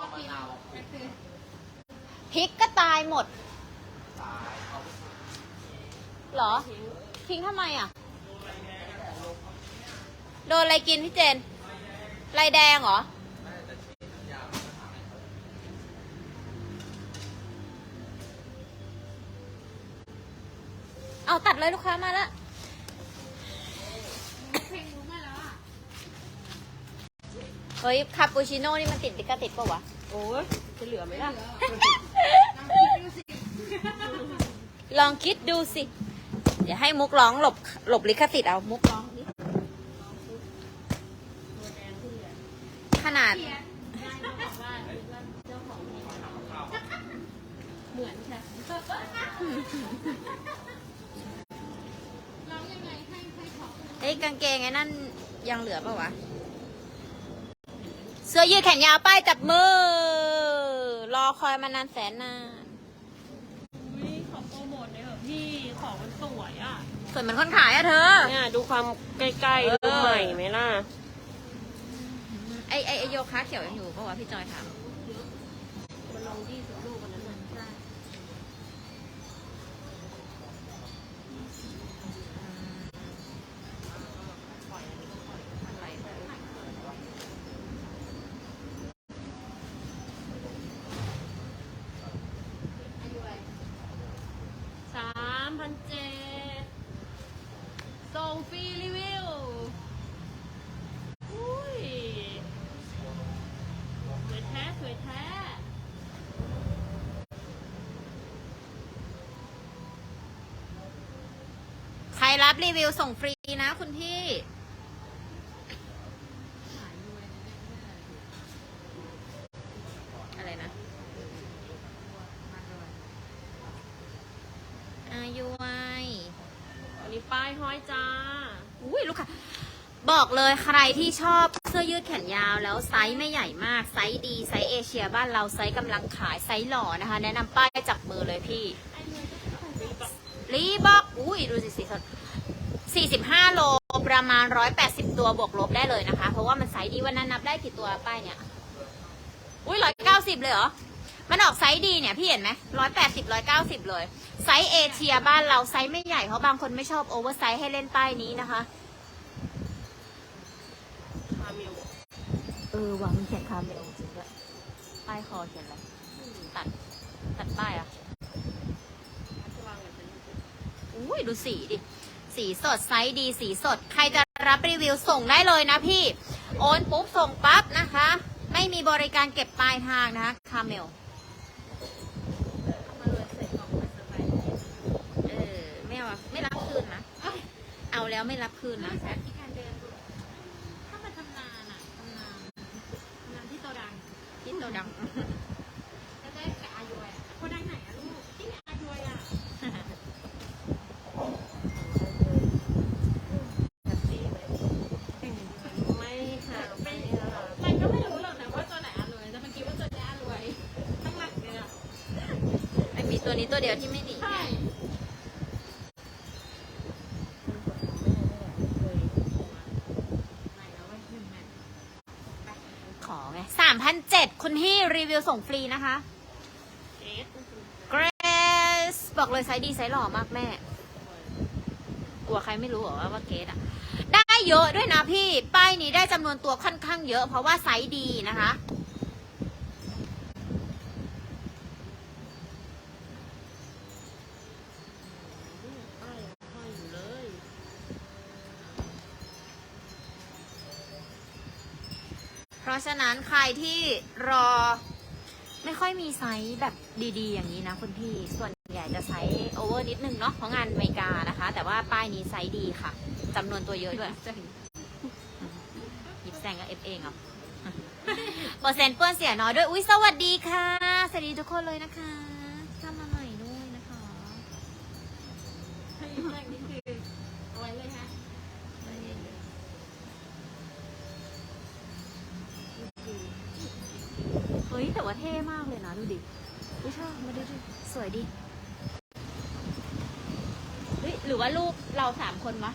มะนาวพริกก็ตายหมด ตายเอาเหรอ ทิ้งทำไมอะ โดนอะไรกินพี่เจนลายแดงเหรอ เอาตัดเลยลูกค้ามาแล้ว เฮ้ยคาปูชิโน่นี่มันติดดิกาติดปะวะ โอ้ยจะเหลือไหมล่ะ ลองคิดดูสิ เดี๋ยวให้มุกร้องหลบหลบลิขสิทธิ์เอามุกร้องดิขนาด เหมือนค่ะเฮ้ยกางเกงไอ้นั่นยังเหลือปะวะเสื้อยืดแขนยาวป้ายจับมือ รอคอยมานานแสนนานอุ้ยขอโปรโมทหน่อยเถอะพี่ของมันสวยอะสวยเหมือนคนขายอะเธอ เนี่ยดูความใกล้ๆเออดูใหม่ไหมล่ะ ไอไอไอโยคะเขียวยังอยู่ปะวะพี่จอยถาม มันลงยี่สิบ พันเจ็ดส่งฟรีรีวิว อุ้ย สวยแท้ สวยแท้ใครรับรีวิวส่งฟรีนะคุณพี่ อะไรนะอายุไอ อันนี้ป้ายห้อยจ้า อุ้ยลูกค้า บอกเลยใครที่ชอบเสื้อยืดแขนยาวแล้วไซส์ไม่ใหญ่มากไซส์ดีไซส์เอเชียบ้านเราไซส์กำลังขายไซส์หล่อนะคะ แนะนำป้ายจับมือเลยพี่รีบอกอุ้ยดูสิสิสี่สิบห้าโลประมาณร้อยแปดสิบตัวบวกลบได้เลยนะคะ เพราะว่ามันไซส์ดีวันนั้นนับได้กี่ตัวป้ายเนี่ย อุ้ยร้อยเก้าสิบเลยเหรอ มันออกไซส์ดีเนี่ย พี่เห็นไหมร้อยแปดสิบร้อยเก้าสิบเลย ไซส์เอเชียบ้านเราไซส์ไม่ใหญ่ เพราะบางคนไม่ชอบโอเวอร์ไซส์ให้เล่นป้ายนี้นะคะ คาเมล เออวางมันเขียนคาเมลจริงด้วยป้ายคอเขียนอะไรตัดตัดป้ายอะอุ้ยดูสีดิ สีสดไซส์ดีสีสด ใครจะรับรีวิวส่งได้เลยนะพี่ โอนปุ๊บส่งปั๊บนะคะ ไม่มีบริการเก็บปลายทางนะคะคาเมลเออไม่เอาไม่รับคืนนะ เอาแล้วไม่รับคืนนะ ถ้ามาทำนานอะทำนานทำนานที่โตดัง ที่โตดัง จะได้กับอายุอะโตดังไหนอะลูก ที่อายุอะ ไม่ค่ะไม่ค่ะ มันก็ไม่รู้หรอกนะว่าตัวไหนอร่อยแต่มันคิดว่าตัวนี้อร่อยข้างหลังเนี่ย ไอมี ตัวนี้ตัวเดียวที่ไม่หนีใช่ไหนแล้วว่าหนึ่งแมทขอไงสามพันเจ็ดคุณพี่รีวิวส่งฟรีนะคะ เกรซบอกเลยไซส์ดีไซส์หล่อมากแม่ กลัวใครไม่รู้เหรอว่าว่าเกรซอะได้เยอะด้วยนะพี่ ป้ายนี้ได้จำนวนตัวค่อนข้างเยอะ เพราะว่าไซส์ดีนะคะ ป้ายห้อยอยู่เลย เพ ราะฉะนั้นใครที่รอไม่ค่อยมีไซส์แบบดีๆ อย่างนี้นะคุณพี่ ส่วนใหญ่จะไซส์โอเวอร์นิดนึงเนาะเพราะงานอเมริกานะคะ แต่ว่าป้ายนี้ไซส์ดีค่ะจำนวนตัวเยอะด้วยหยิบแซงกับเอฟเองเหรอเปอร์เซ็นต์เปื้อนเสียน้อยด้วย อุ้ยสวัสดีค่ะ สวัสดีทุกคนเลยนะคะ วยดีเฮ้ยหรือว่าลูกเราสามคนวะ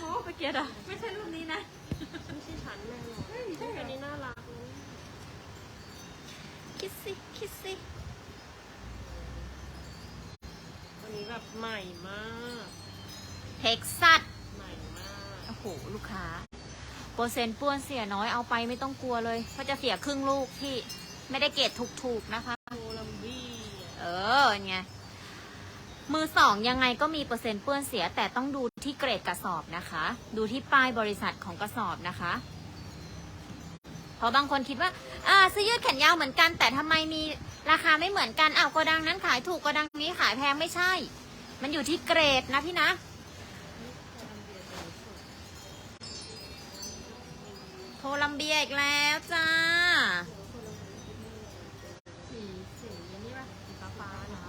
โอ้ไอเกียดอะ ไม่ใช่รูปนี้นะ ไม่ใช่ฉันแน่หรอกอันนี้น่ารักนะคิดสิคิดสิวันนี้แบบใหม่มาก เท็กซัส ใหม่มาก โอ้โห ลูกค้า เปอร์เซ็นต์ป้วนเสียน้อยเอาไปไม่ต้องกลัวเลยเพราะจะเสียครึ่งลูกที่ไม่ได้เกรดถูกๆนะคะโคลัมเบีเออไงมือสองยังไงก็มีเปอร์เซ็นต์เปื้อนเสีย แต่ต้องดูที่เกรดกระสอบนะคะ ดูที่ป้ายบริษัทของกระสอบนะคะ เพราะบางคนคิดว่าอ่าซื้อยืดแขนยาวเหมือนกัน แต่ทำไมมีราคาไม่เหมือนกันอ้าวโกดังนั้นขายถูกโกดังนี้ขายแพงไม่ใช่ มันอยู่ที่เกรดนะพี่นะ เบียอีกแล้วจ้า สีสีนี่ป่ะสีฟ้าฟ้าๆนะ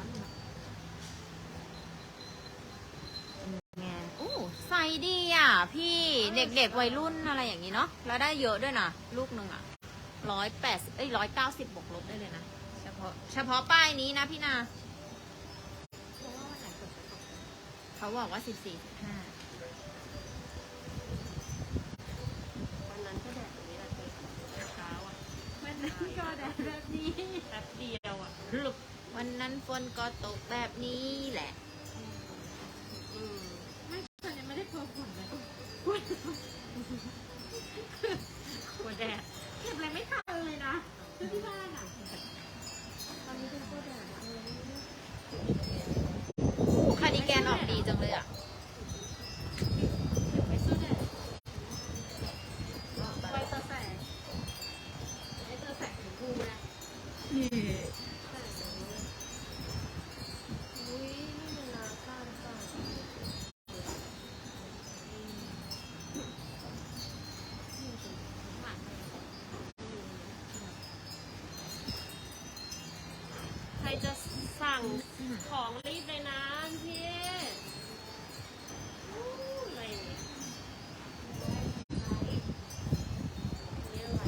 ไงอู้ใส่ดีอะ พี่เด็กๆวัยรุ่นอะไรอย่างนี้เนาะแล้วได้เยอะด้วยนะลูกหนึ่งอะร้อยแปดเอ้ยร้อยเก้าสิบบวกลบได้เลยนะ เฉพาะเฉพาะป้ายนี้นะพี่นา เพราะว่าวันไหนกดไปกเขาบอกว่าสิบสี่สิบห้า วันนั้นก็แดดแบบนี้แหละเจอเช้าอะ มันก็ได้ แบบนี้แป๊บเดียวอะพลึบวันนั้นฝนก็ตกแบบนี้แหละ อืม ไม่ตอนนี้ไม่ได้กลัวฝนเลย กลัวแดด เก็บอะไรไม่ทันเลยนะซื้อที่บ้านอะตอนนี้เป็นกลัวแดดอะเออ อู้คาร์ดิแกนออกดีจังเลยอะ ไปซื้อแดดไปเตอร์แสงไอเตอร์แสงถึงกูนะ อุ้ยนี่มันนาค่าหรือเปล่าใครจะ สั่งของรีบเลยนะพี่อู้อะไรเนี่ยนี่อะไร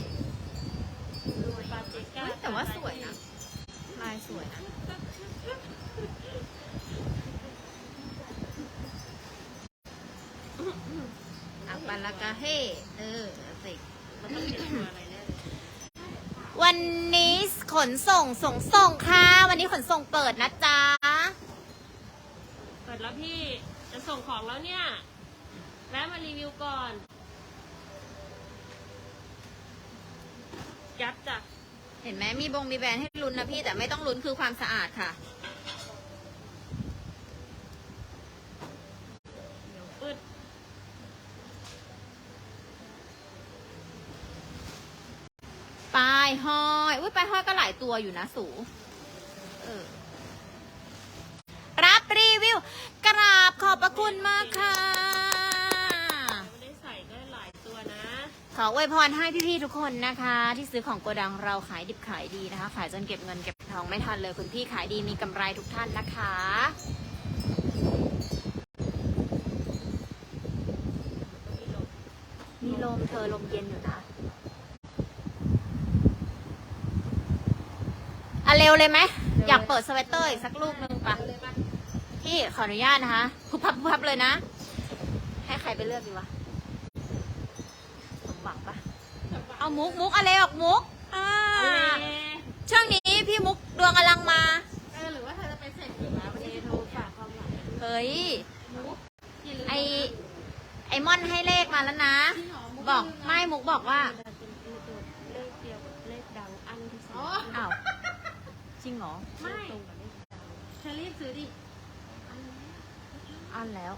ปาเจก้าเฮ้ยแต่ว่าสวยนะ ลายสวยนะ อัปปาลากาเฮเออสิ มันต้องเป็นตัวอะไรแน่เลย วันนี้ขนส่งส่งส่งค่ะ วันนี้ขนส่งเปิดนะจ๊ะ เปิดแล้วพี่จะส่งของแล้วเนี่ยแวะมารีวิวก่อน ยัดจ้ะ เห็นไหมมีบงมีแบรนด์ให้ลุ้นนะพี่แต่ไม่ต้องลุ้นคือความสะอาดค่ะ เดี๋ยวปึ๊ด ปลาย ห้อยอุ้ยปลายห้อยก็หลายตัวอยู่นะสูเออรับรีวิว กราบขอบพระคุณมากค่ะ ไม่ได้ใส่ก็หลายตัวนะ ขออวยพรให้พี่ๆทุกคนนะคะ ที่ซื้อของโกดังเราขายดิบขายดีนะคะ ขายจนเก็บเงินเก็บทองไม่ทันเลยคุณพี่ขายดีมีกำไรทุกท่านนะคะ มีลมเธอลมเย็นอยู่นะอะ เร็วเลยไหมอยากเปิดสเวตเตอร์อีกสักลูกหนึ่งปะเอาเลยปะพี่ขออนุญาตนะคะพุบพับพุบพับเลยนะ ให้ใครไปเลือกดีวะสมหวังปะเอามุกมุกอะไรออกมุกอ่าเอ๊ะช่วงนี้พี่มุกดวงกำลังมาเออหรือว่าเธอจะไปเสร็จอีกแล้ววันเอนี้โทรฝากความหวังเฮ้ยมุกอย่าลืมไอไอมอนให้เลขมาแล้วนะจริงเหรมุบอกลืนะไม่มุกบอกว่า มันเป็นตัวเลขเดียวกับเลขดังอันที่ส อ๋ อ อง อ้าว จ ริงเหรอ ไม่ตรงกับเลขดังเธอรีบซื้อดิ อันแล้ว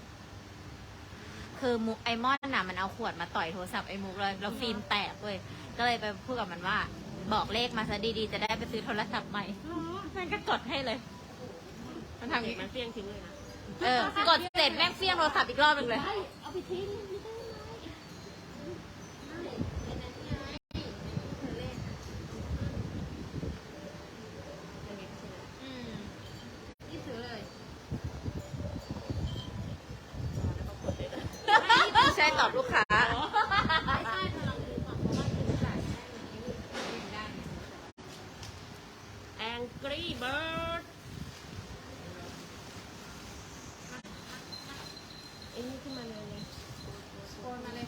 คือมุกไอมอนน่ะมันเอาขวดมาต่อยโทรศัพท์ไอมุกเลยแล้วฟิล์มแตกเว้ยก็เลยไปพูดกับมันว่า บอกเลขมาซะดีๆ จะได้ไปซื้อโทรศัพท์ใหม่อ๋อมันก็กดให้เลย มันทำอย่างเด็กนี้มันเฟี้ยงทิ้งเลยนะ เออกดเสร็จแม่งเฟี้ยงโทรศัพท์อีกรอบหนึงเลยเฮ้ยเอาไปทิ้งไม่ได้ไหมไม่ในนั้นไงเธอเล่น เป็นไงใช่ไหม อืมรีบซื้อเลย แล้วก็กดเลยนะ ไม่ใช่ตอบลูกค้า ไม่ใช่เธอลองดูก่อนเพราะว่าเธอจ่าย แค่นี้ไม่ได้ Angry Bird เอ็นนี่ขึ้นมาเลยเลยโอนมาเลย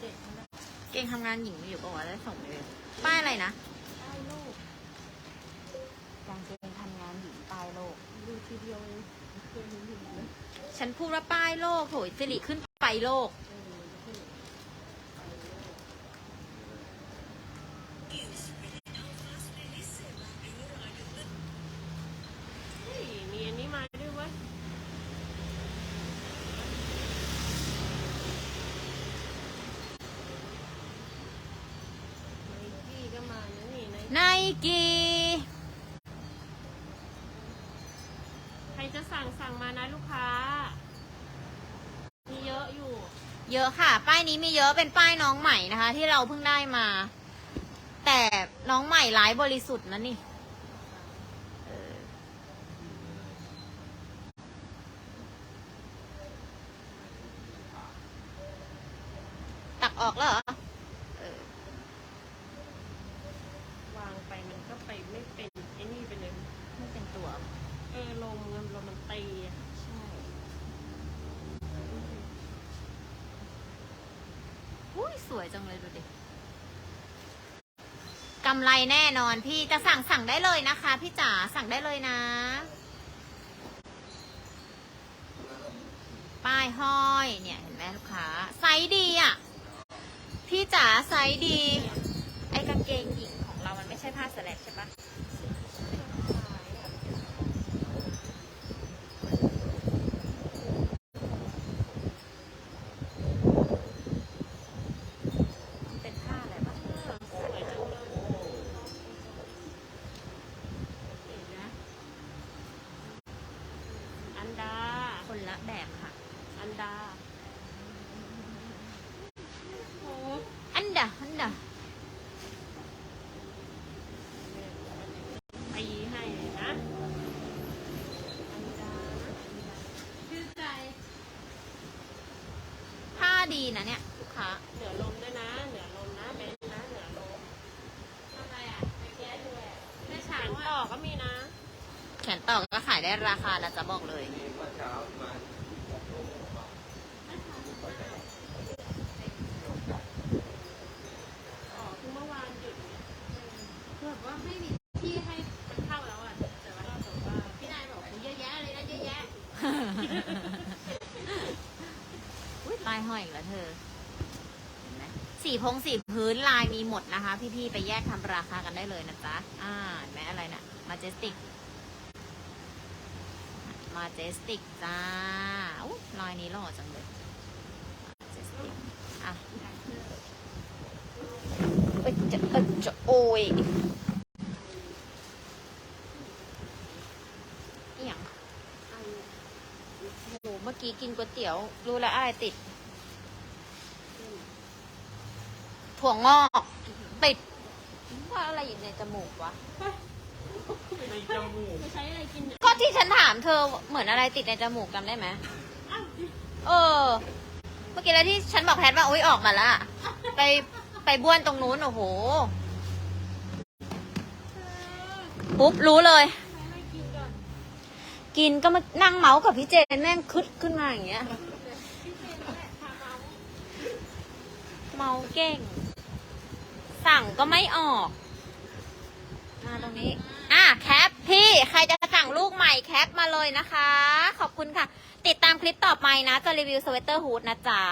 เด็กๆมันได้เก่งทำงานหญิงมีอยู่ปะวะได้ส่งไปเลย ป้ายอะไรนะลูกกางเกงทำงานหญิงป้ายโลก ดูทีเดียวเองฉันพูดว่าป้ายโลกโถยสิริขึ้นไป โลก มีอันนี้มาด้วยว้ยไนกี้ก็มานะนี่ไนไนกี ใครจะสั่งสั่งมานะลูกค้า มีเยอะอยู่ เยอะค่ะ ป้ายนี้มีเยอะเป็นป้ายน้องใหม่นะคะ ที่เราเพิ่งได้มา แต่น้องใหม่ร้ายบริสุทธิ์นะนี่เออตักออกแล้วเหรอเออวางไปมันก็ไปไม่เป็นไอ้นี่ไปเลยไม่เป็นตัว เออลมมันลมมันตีอะ ใช่ อุ้ ยสวยจังเลยดูดิกำไรแน่นอนพี่จะสั่งสั่งได้เลยนะคะ พี่จ๋าสั่งได้เลยนะ ป้ายห้อยเนี่ยเห็นไหมลูกค้าไซส์ดีอะ พี่จ๋าไซส์ดี ไอ้กางเกงหญิงของเรามันไม่ใช่ผ้าสแลกใช่ปะมันเป็นผ้าอะไรปะ สวยจังเลยเห็นนะอันดา คนละแบบค่ะ อันดาโอ้อันดาอันดาตีให้เลยนะอันดาชื่อใจผ้าดีนะเนี่ยลูกค้าเหนือลมด้วยนะ เหนือลมนะเบนนะเหนือลมทำไมอะไปแก้ด้วยแม่ช้างต่อก็มีนะ แขนต่อก็ขายได้ราคานะจะบอกเลยอ๋อคือเมื่อวานหยุดเนี่ยคือแบบว่าไม่มีที่ให้มันเข้าแล้วอะ แต่ว่าเราแบบว่าพี่นายบอกเยอะแยะเลยนะเยอะแยะ อุ้ยลายห้อยอีกแล้วเธอเห็นไหมสีพงสีพื้นลายมีหมดนะคะ พี่ๆไปแยกทำราคากันได้เลยนะจ๊ะอ่าเห็นไหมอะไรนะมาเจสติกมาเจสติกจ้าอุ๊ยลายนี้หล่อจังเลยมาเจสติกอะเอ้ยจะเอ้ยจะโอ้ยอหย่างโอ้เมื่อกี้กินก๋วยเตี๋ยว รู้แล้วอะไรติด ถั่วงอก ติดว่าอะไรอยู่ในจมูกวะ ในจมูก ใช้อะไรกินเนี่ยก็ที่ฉันถามเธอเหมือนอะไรติดในจมูกจำได้ไหมอ้าวเออ เมื่อกี้แล้วที่ฉันบอกแพทว่าโอ๊ยออกมาละไปไปบ้วนตรงนู้นโอ้โห ปุ๊บรู้เลย ใช้อะไรกินก่อนกินก็มานั่งเมาส์กับพี่เจนแม่งคึดขึ้นมาอย่างเงี้ย พี่เจนนั่นแหละพาเมาส์เมาเก่ง สั่งก็ไม่ออก มาตรงนี้ อะแคปพี่ใครจะสั่งลูกใหม่แคปมาเลยนะคะ ขอบคุณค่ะ ติดตามคลิปต่อไปนะ จะรีวิวสเวตเตอร์ฮูดนะจ๊ะ